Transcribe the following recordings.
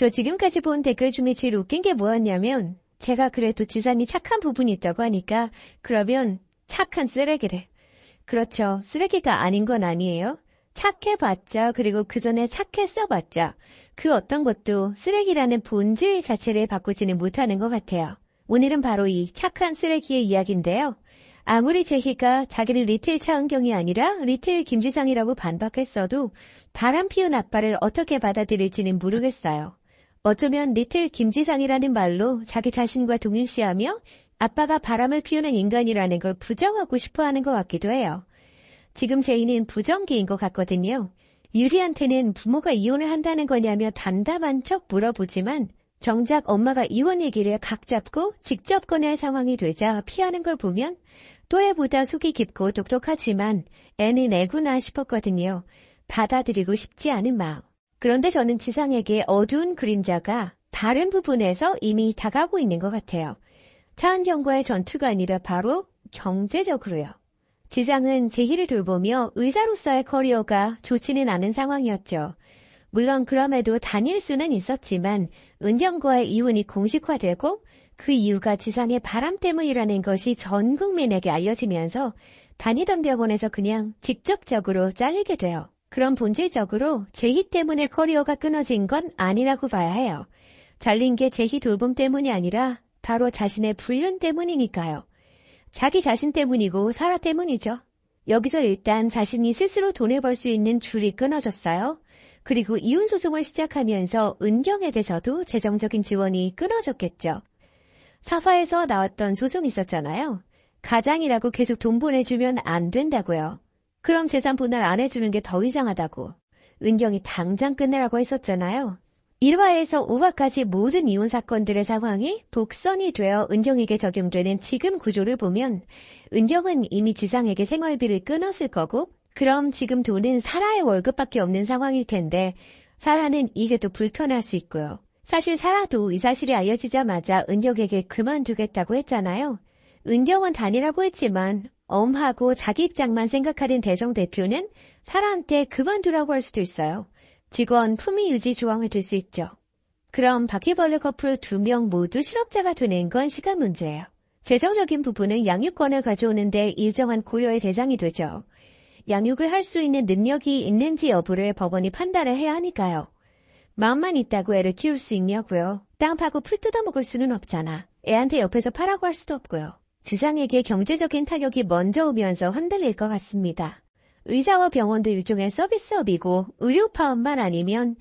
저 지금까지 본 댓글 중에 제일 웃긴 게 뭐였냐면 제가 그래도 지산이 착한 부분이 있다고 하니까 그러면 착한 쓰레기래. 그렇죠. 쓰레기가 아닌 건 아니에요. 착해봤자 그리고 그 전에 착했어봤자 그 어떤 것도 쓰레기라는 본질 자체를 바꾸지는 못하는 것 같아요. 오늘은 바로 이 착한 쓰레기의 이야기인데요. 아무리 제희가 자기를 리틀 차은경이 아니라 리틀 김지상이라고 반박했어도 바람 피운 아빠를 어떻게 받아들일지는 모르겠어요. 어쩌면 리틀 김지상이라는 말로 자기 자신과 동일시하며 아빠가 바람을 피우는 인간이라는 걸 부정하고 싶어 하는 것 같기도 해요. 지금 제이는 부정기인 것 같거든요. 유리한테는 부모가 이혼을 한다는 거냐며 담담한 척 물어보지만 정작 엄마가 이혼 얘기를 각 잡고 직접 꺼낼 상황이 되자 피하는 걸 보면 또래보다 속이 깊고 똑똑하지만 애는 애구나 싶었거든요. 받아들이고 싶지 않은 마음. 그런데 저는 지상에게 어두운 그림자가 다른 부분에서 이미 다가오고 있는 것 같아요. 차은경과의 전투가 아니라 바로 경제적으로요. 지상은 제희를 돌보며 의사로서의 커리어가 좋지는 않은 상황이었죠. 물론 그럼에도 다닐 수는 있었지만 은경과의 이혼이 공식화되고 그 이유가 지상의 바람 때문이라는 것이 전 국민에게 알려지면서 다니던 병원에서 그냥 직접적으로 잘리게 돼요. 그럼 본질적으로 제희 때문에 커리어가 끊어진 건 아니라고 봐야 해요. 잘린 게 제희 돌봄 때문이 아니라 바로 자신의 불륜 때문이니까요. 자기 자신 때문이고 사라 때문이죠. 여기서 일단 자신이 스스로 돈을 벌 수 있는 줄이 끊어졌어요. 그리고 이혼 소송을 시작하면서 은경에 대해서도 재정적인 지원이 끊어졌겠죠. 사파에서 나왔던 소송이 있었잖아요. 가장이라고 계속 돈 보내주면 안 된다고요. 그럼 재산 분할 안 해주는 게 더 이상하다고. 은경이 당장 끝내라고 했었잖아요. 1화에서 5화까지 모든 이혼 사건들의 상황이 복선이 되어 은경에게 적용되는 지금 구조를 보면 은경은 이미 지상에게 생활비를 끊었을 거고 그럼 지금 돈은 사라의 월급밖에 없는 상황일 텐데 사라는 이게 더 불편할 수 있고요. 사실 사라도 이 사실이 알려지자마자 은경에게 그만두겠다고 했잖아요. 은경은 단이라고 했지만 엄하고 자기 입장만 생각하는 대성 대표는 사라한테 그만두라고 할 수도 있어요. 직원 품위 유지 조항을 둘수 있죠. 그럼 바퀴벌레 커플 두 명 모두 실업자가 되는 건 시간 문제예요. 재정적인 부분은 양육권을 가져오는데 일정한 고려의 대상이 되죠. 양육을 할 수 있는 능력이 있는지 여부를 법원이 판단을 해야 하니까요. 마음만 있다고 애를 키울 수 있냐고요. 땅 파고 풀 뜯어먹을 수는 없잖아. 애한테 옆에서 파라고 할 수도 없고요. 주상에게 경제적인 타격이 먼저 오면서 흔들릴 것 같습니다. 의사와 병원도 일종의 서비스업이고 의료 파업만 아니면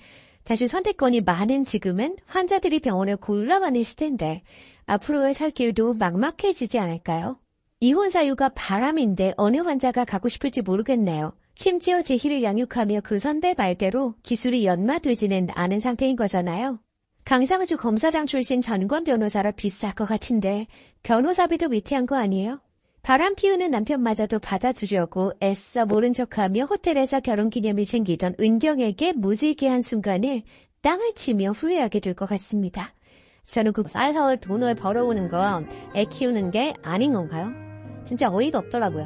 사실 선택권이 많은 지금은 환자들이 병원을 골라가는 시대인데 앞으로의 살 길도 막막해지지 않을까요? 이혼 사유가 바람인데 어느 환자가 가고 싶을지 모르겠네요. 심지어 제희를 양육하며 그 선배 말대로 기술이 연마되지는 않은 상태인 거잖아요. 강상주 검사장 출신 전관 변호사라 비쌀 것 같은데 변호사비도 위태한 거 아니에요? 바람 피우는 남편마저도 받아주려고 애써 모른 척하며 호텔에서 결혼기념일 챙기던 은경에게 모질게 한 순간에 땅을 치며 후회하게 될 것 같습니다. 저는 그 쌀사월 돈을 벌어오는 건 애 키우는 게 아닌 건가요? 진짜 어이가 없더라고요.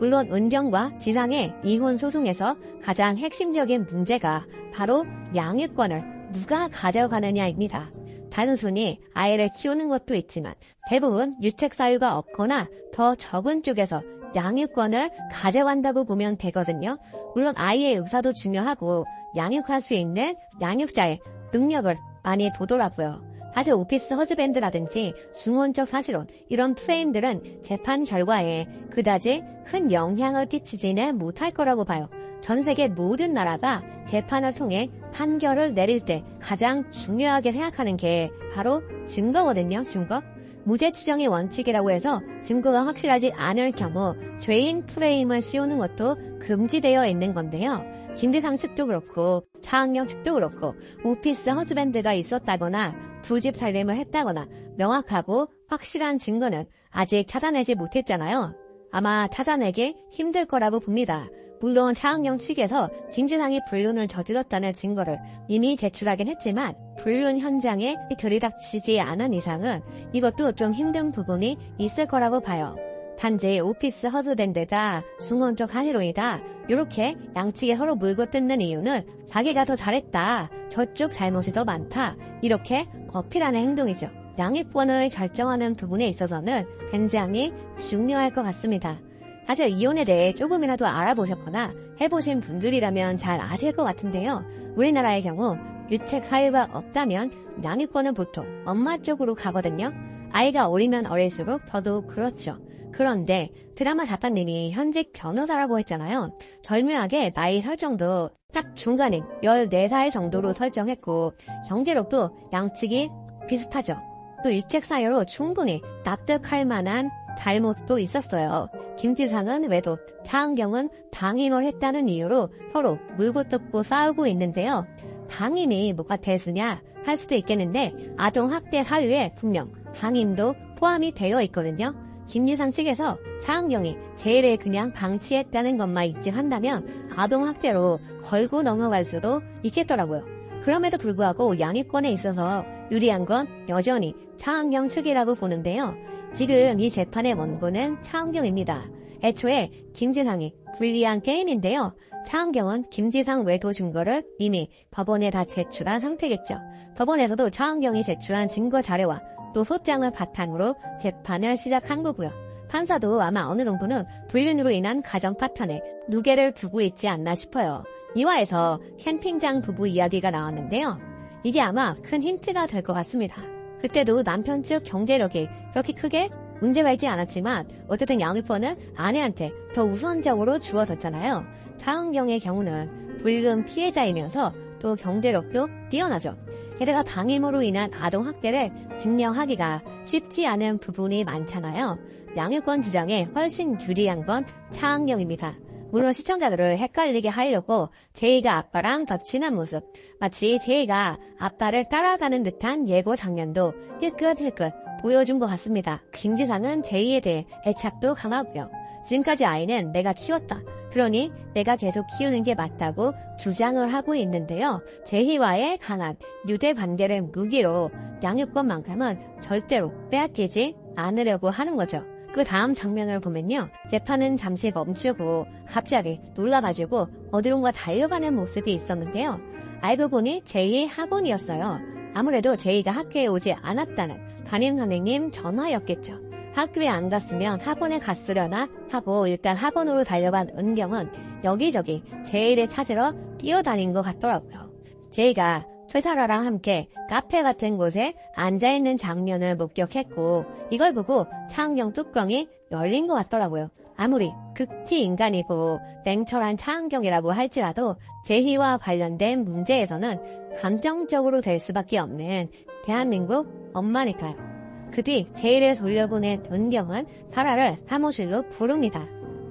물론 은경과 지상의 이혼 소송에서 가장 핵심적인 문제가 바로 양육권을 누가 가져가느냐입니다. 단순히 아이를 키우는 것도 있지만 대부분 유책 사유가 없거나 더 적은 쪽에서 양육권을 가져간다고 보면 되거든요. 물론 아이의 의사도 중요하고 양육할 수 있는 양육자의 능력을 많이 보더라고요. 사실 오피스 허즈밴드라든지 중원적 사실론 이런 프레임들은 재판 결과에 그다지 큰 영향을 끼치지는 못할 거라고 봐요. 전 세계 모든 나라가 재판을 통해 판결을 내릴 때 가장 중요하게 생각하는 게 바로 증거거든요, 증거. 무죄 추정의 원칙이라고 해서 증거가 확실하지 않을 경우 죄인 프레임을 씌우는 것도 금지되어 있는 건데요. 김대상 측도 그렇고 차학영 측도 그렇고 오피스 허즈밴드가 있었다거나 부집 살림을 했다거나 명확하고 확실한 증거는 아직 찾아내지 못했잖아요. 아마 찾아내기 힘들 거라고 봅니다. 물론 차은경 측에서 진지상이 불륜을 저질렀다는 증거를 이미 제출하긴 했지만 불륜 현장에 들이닥치지 않은 이상은 이것도 좀 힘든 부분이 있을 거라고 봐요. 단지 오피스 허즈된 데다 중원적 한의론이다 이렇게 양측에 서로 물고 뜯는 이유는 자기가 더 잘했다. 저쪽 잘못이 더 많다. 이렇게 어필하는 행동이죠. 양육권을 결정하는 부분에 있어서는 굉장히 중요할 것 같습니다. 사실 이혼에 대해 조금이라도 알아보셨거나 해보신 분들이라면 잘 아실 것 같은데요. 우리나라의 경우 유책 사유가 없다면 양육권은 보통 엄마 쪽으로 가거든요. 아이가 어리면 어릴수록 저도 그렇죠. 그런데 드라마 작가님이 현직 변호사라고 했잖아요. 절묘하게 나이 설정도 딱 중간인 14살 정도로 설정했고 경제력도 양측이 비슷하죠. 또 유책 사유로 충분히 납득할 만한 잘못도 있었어요. 김지상은 외도, 차은경은 방임을 했다는 이유로 서로 물고 뜯고 싸우고 있는데요. 방임이 뭐가 대수냐 할 수도 있겠는데 아동학대 사유에 분명 방임도 포함이 되어 있거든요. 김지상 측에서 차은경이 제일을 그냥 방치했다는 것만 입증한다면 아동학대로 걸고 넘어갈 수도 있겠더라고요. 그럼에도 불구하고 양육권에 있어서 유리한 건 여전히 차은경 측이라고 보는데요. 지금 이 재판의 원고는 차은경입니다. 애초에 김지상이 불리한 게임인데요. 차은경은 김지상 외도 증거를 이미 법원에 다 제출한 상태겠죠. 법원에서도 차은경이 제출한 증거 자료와 또 소장을 바탕으로 재판을 시작한 거고요. 판사도 아마 어느 정도는 불륜으로 인한 가정 파탄에 누계를 두고 있지 않나 싶어요. 이화에서 캠핑장 부부 이야기가 나왔는데요. 이게 아마 큰 힌트가 될 것 같습니다. 그때도 남편 측 경제력이 그렇게 크게 문제가 있지 않았지만 어쨌든 양육권은 아내한테 더 우선적으로 주어졌잖아요. 차은경의 경우는 불륜 피해자이면서 또 경제력도 뛰어나죠. 게다가 방임으로 인한 아동 학대를 증명하기가 쉽지 않은 부분이 많잖아요. 양육권 주장에 훨씬 유리한 건 차은경입니다. 물론 시청자들을 헷갈리게 하려고 제이가 아빠랑 더 친한 모습, 마치 제이가 아빠를 따라가는 듯한 예고 장면도 힐끗힐끗 보여준 것 같습니다. 김지상은 제이에 대해 애착도 강하고요. 지금까지 아이는 내가 키웠다. 그러니 내가 계속 키우는 게 맞다고 주장을 하고 있는데요. 제희와의 강한 유대 관계를 무기로 양육권만큼은 절대로 빼앗기지 않으려고 하는 거죠. 그 다음 장면을 보면요. 재판은 잠시 멈추고 갑자기 놀라가지고 어디론가 달려가는 모습이 있었는데요. 알고 보니 제이 학원이었어요. 아무래도 제이가 학교에 오지 않았다는 담임 선생님 전화였겠죠. 학교에 안 갔으면 학원에 갔으려나 하고 일단 학원으로 달려간 은경은 여기저기 제이를 찾으러 뛰어다닌 것 같더라고요. 제이가 최사라랑 함께 카페 같은 곳에 앉아있는 장면을 목격했고 이걸 보고 차은경 뚜껑이 열린 것 같더라고요. 아무리 극티 인간이고 냉철한 차은경이라고 할지라도 제희와 관련된 문제에서는 감정적으로 될 수밖에 없는 대한민국 엄마니까요. 그 뒤 제이를 돌려보낸 은경은 사라를 사무실로 부릅니다.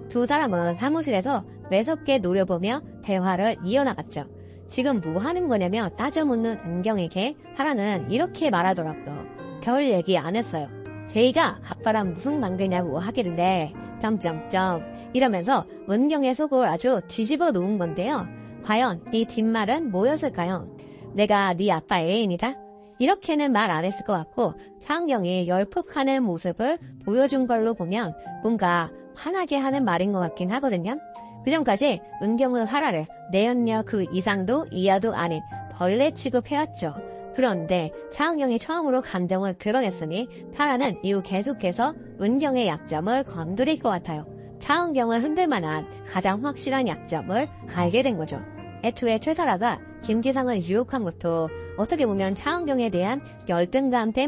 두 사람은 사무실에서 매섭게 노려보며 대화를 이어나갔죠. 지금 뭐 하는 거냐며 따져 묻는 은경에게 사라는 이렇게 말하더라고요. 별 얘기 안 했어요. 제이가 아빠랑 무슨 관계냐고 하길래 점점점 이러면서 은경의 속을 아주 뒤집어 놓은 건데요. 과연 이 뒷말은 뭐였을까요? 내가 네 아빠 애인이다? 이렇게는 말 안 했을 것 같고 차은경이 열폭하는 모습을 보여준 걸로 보면 뭔가 화나게 하는 말인 것 같긴 하거든요. 그 전까지 은경은 사라를 내연녀 그 이상도 이하도 아닌 벌레 취급해왔죠. 그런데 차은경이 처음으로 감정을 드러냈으니 타라는 이후 계속해서 은경의 약점을 건드릴 것 같아요. 차은경을 흔들만한 가장 확실한 약점을 알게 된 거죠. 애초에 최사라가 김지상을 유혹한 것도 어떻게 보면 차은경에 대한 열등감 때문에